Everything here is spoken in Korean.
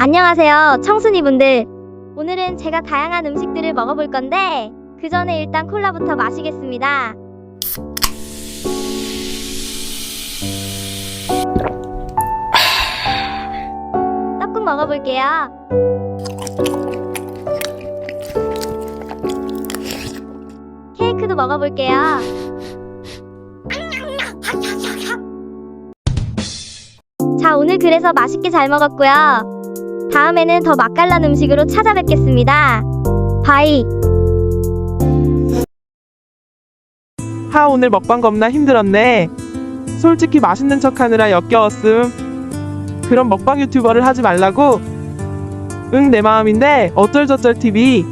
안녕하세요, 청순이 분들. 오늘은 제가 다양한 음식들을 먹어볼 건데, 그 전에 일단 콜라부터 마시겠습니다. 떡국 먹어볼게요. 케이크도 먹어볼게요. 자, 오늘 그래서 맛있게 잘 먹었고요. 다음에는 더 맛깔난 음식으로 찾아뵙겠습니다. 바이. 하 오늘 먹방 겁나 힘들었네. 솔직히 맛있는 척 하느라 역겨웠음. 그럼 먹방 유튜버를 하지 말라고? 응 내 마음인데 어쩔저쩔 TV